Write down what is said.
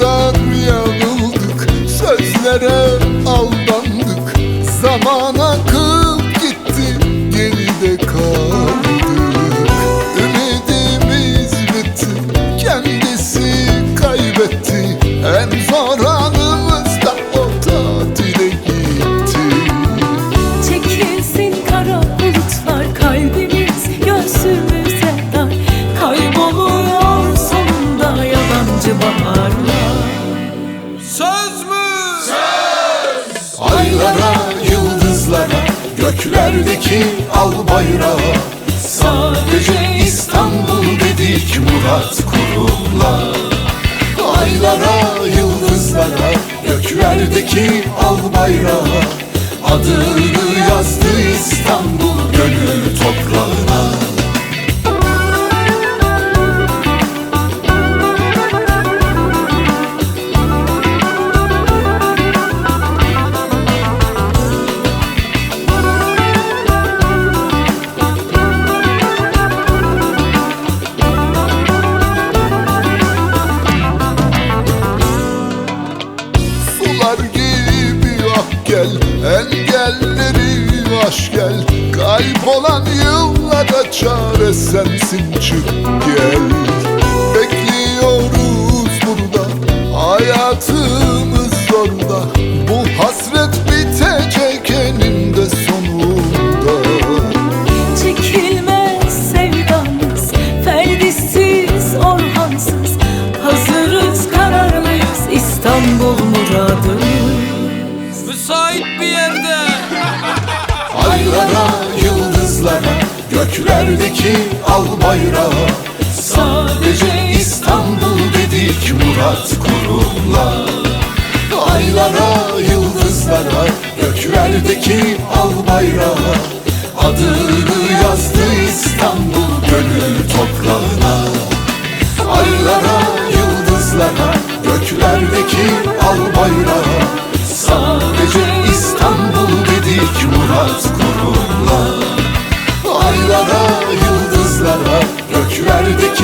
Durmadan yanıldık Sözlere aldandık. Zaman akıp gitti Geride kaldık. Ümidimiz bitti Kendisi kaybetti. En zor anımızda O tatile gitti. Çekilsin kara bulutlar Kalbimiz göğsümüze dar. Sonunda Yabancı bahar. Göklerdeki al bayrağı. Sadece İstanbul dedik Murat Kurum'la. Aylara, yıldızlara, göklerdeki al bayrağı. Adını yazdı İstanbul gel Engelleri aş gel. Kaybolan yıllara çare sensin çık gel Aylara, yıldızlara, göklerdeki al bayrağı Sadece İstanbul dedik Murat Kurum'la. Aylara, yıldızlara, göklerdeki al bayrağı Adını yazdı İstanbul gönül toprağına. Aylara, yıldızlara, göklerdeki al bayrağı Sadece İstanbul dedik Murat Kurum'la Aylara, yıldızlara, göklerdeki